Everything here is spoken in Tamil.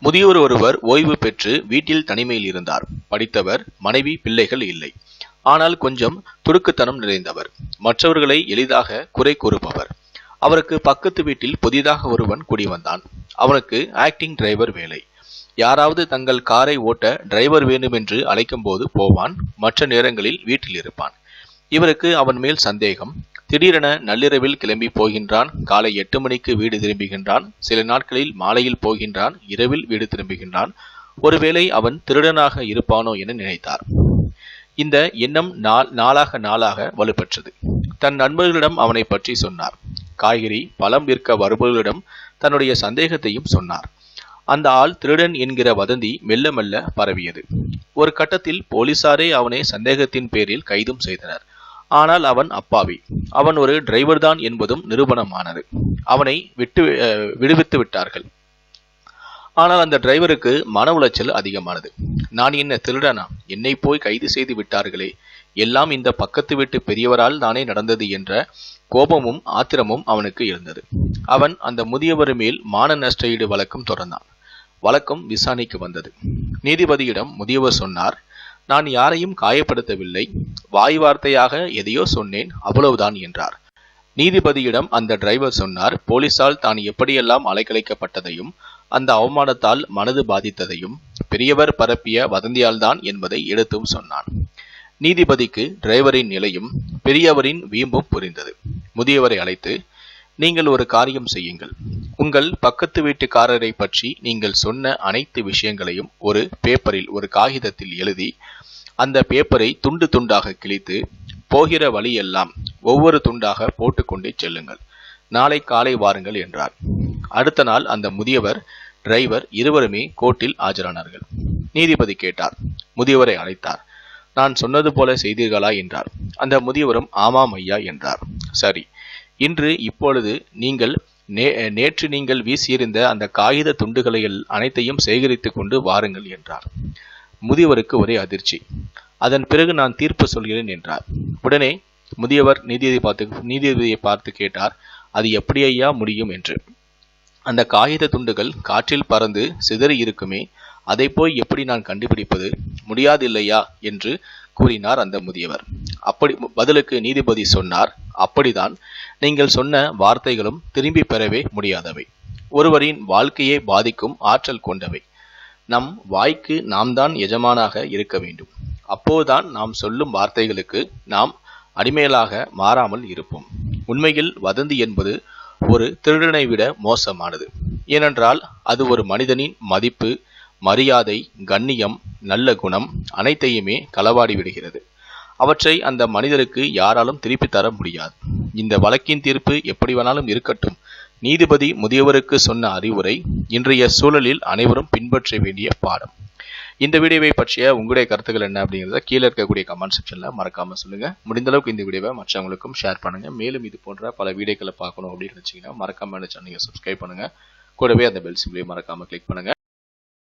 முதியோர் ஒருவர் ஓய்வு பெற்று வீட்டில் தனிமையில் இருந்தார். படித்தவர் மனைவி பிள்ளைகள் இல்லை. ஆனால் கொஞ்சம் துடுக்குத்தனம் நிறைந்தவர். மற்றவர்களை எளிதாக குறை கூறுபவர். அவருக்கு பக்கத்து வீட்டில் புதிதாக ஒருவன் குடி வந்தான். அவனுக்கு ஆக்டிங் டிரைவர் வேலை. யாராவது தங்கள் காரை ஓட்ட டிரைவர் வேண்டுமென்று அழைக்கும்போது போவான். மற்ற நேரங்களில் வீட்டில் இருப்பான். இவருக்கு அவன் மேல் சந்தேகம். திடீரென நள்ளிரவில் கிளம்பி போகின்றான். காலை எட்டு மணிக்கு வீடு திரும்புகின்றான். சில நாட்களில் மாலையில் போகின்றான். இரவில் வீடு திரும்புகின்றான். ஒருவேளை அவன் திருடனாக இருப்பானோ என நினைத்தார். இந்த எண்ணம் நாள் நாளாக நாளாக வலுப்பெற்றது. தன் நண்பர்களிடம் அவனை பற்றி சொன்னார். காய்கறி பழம் விற்க வருபவர்களிடம் தன்னுடைய சந்தேகத்தையும் சொன்னார். அந்த ஆள் திருடன் என்கிற வதந்தி மெல்ல மெல்ல பரவியது. ஒரு கட்டத்தில் போலீசாரே அவனை சந்தேகத்தின் பேரில் கைதும் செய்தனர். ஆனால் அவன் அப்பாவி. அவன் ஒரு டிரைவர் தான் என்பதும் நிரூபணமானது. அவனை விட்டு விடுவித்து விட்டார்கள். ஆனால் அந்த டிரைவருக்கு மன உளைச்சல் அதிகமானது. நான் என்ன திருடனா? என்னை போய் கைது செய்து விட்டார்களே. எல்லாம் இந்த பக்கத்து வீட்டு பெரியவரால் தானே நடந்தது என்ற கோபமும் ஆத்திரமும் அவனுக்கு இருந்தது. அவன் அந்த முதியவர் மேல் மான நஷ்டஈடு வழக்கம் தொடர்ந்தான். வழக்கம் விசாரணைக்கு வந்தது. நீதிபதியிடம் முதியவர் சொன்னார் நான் யாரையும் காயப்படுத்தவில்லை. வாய் வார்த்தையாக எதையோ சொன்னேன் அவ்வளவுதான் என்றார். நீதிபதியிடம் அந்த டிரைவர் சொன்னார் போலீசால் தான் எப்படியெல்லாம் அலைக்கழிக்கப்பட்டதையும் அந்த அவமானத்தால் மனது பாதித்ததையும் பெரியவர் பரப்பிய வதந்தியால்தான் என்பதை எடுத்தும் சொன்னான். நீதிபதிக்கு டிரைவரின் நிலையும் பெரியவரின் வீம்பும் புரிந்தது. முதியவரை அழைத்து நீங்கள் ஒரு காரியம் செய்யுங்கள். உங்கள் பக்கத்து வீட்டுக்காரரை பற்றி நீங்கள் சொன்ன அனைத்து விஷயங்களையும் ஒரு பேப்பரில் ஒரு காகிதத்தில் எழுதி அந்த பேப்பரை துண்டு துண்டாக கிழித்து போகிற வழியெல்லாம் ஒவ்வொரு துண்டாக போட்டுக்கொண்டே செல்லுங்கள். நாளை காலை வாருங்கள் என்றார். அடுத்த நாள் அந்த முதியவர் டிரைவர் இருவருமே கோர்ட்டில் ஆஜரானார்கள். நீதிபதி கேட்டார். முதியவரை அழைத்தார். நான் சொன்னது போல செய்தீர்களா என்றார். அந்த முதியவரும் ஆமாம் ஐயா என்றார். சரி இன்று இப்பொழுது நீங்கள் நே நேற்று நீங்கள் வீசியிருந்த அந்த காகித துண்டுகளை அனைத்தையும் சேகரித்து கொண்டு வாருங்கள் என்றார். முதியவருக்கு ஒரே அதிர்ச்சி. அதன் பிறகு நான் தீர்ப்பு சொல்கிறேன் என்றார். உடனே முதியவர் நீதிபதி பார்த்து நீதிபதியை பார்த்து கேட்டார் அது எப்படி ஐயா முடியும்? என்று. அந்த காகித துண்டுகள் காற்றில் பறந்து சிதறி இருக்குமே அதை போய் எப்படி நான் கண்டுபிடிப்பது? முடியாதில்லையா? என்று கூறினார் அந்த முதியவர். அப்படி பதிலுக்கு நீதிபதி சொன்னார் அப்படிதான் நீங்கள் சொன்ன வார்த்தைகளும் திரும்பி பெறவே முடியாதவை. ஒருவரின் வாழ்க்கையை பாதிக்கும் ஆற்றல் கொண்டவை. நம் வாய்க்கு நாம் தான் எஜமானாக இருக்க வேண்டும். அப்போதுதான் நாம் சொல்லும் வார்த்தைகளுக்கு நாம் அடிமையலாக மாறாமல் இருப்போம். உண்மையில் வதந்தி என்பது ஒரு திருடனை விட மோசமானது. ஏனென்றால் அது ஒரு மனிதனின் மதிப்பு மரியாதை கண்ணியம் நல்ல குணம் அனைத்தையுமே களவாடி விடுகிறது. அவற்றை அந்த மனிதருக்கு யாராலும் திருப்பி தர முடியாது. இந்த வழக்கின் தீர்ப்பு எப்படி வேணாலும் இருக்கட்டும். நீதிபதி முதியவருக்கு சொன்ன அறிவுரை இன்றைய சூழலில் அனைவரும் பின்பற்ற வேண்டிய பாடம். இந்த வீடியோவை பற்றிய உங்களுடைய கருத்துக்கள் என்ன அப்படிங்கிறத கீழே இருக்கக்கூடிய கமெண்ட் செக்ஷனில் மறக்காமல் சொல்லுங்கள் முடிந்தளவுக்கு இந்த வீடியோவை மற்றவங்களுக்கும் ஷேர் பண்ணுங்கள் மேலும் இது போன்ற பல வீடியோக்களை பார்க்கணும் அப்படின்னு நினைச்சீங்கன்னா மறக்காமல் சேனலை சப்ஸ்கிரைப் பண்ணுங்க. கூடவே அந்த பெல் சிம்லையும் மறக்காமல் கிளிக் பண்ணுங்கள்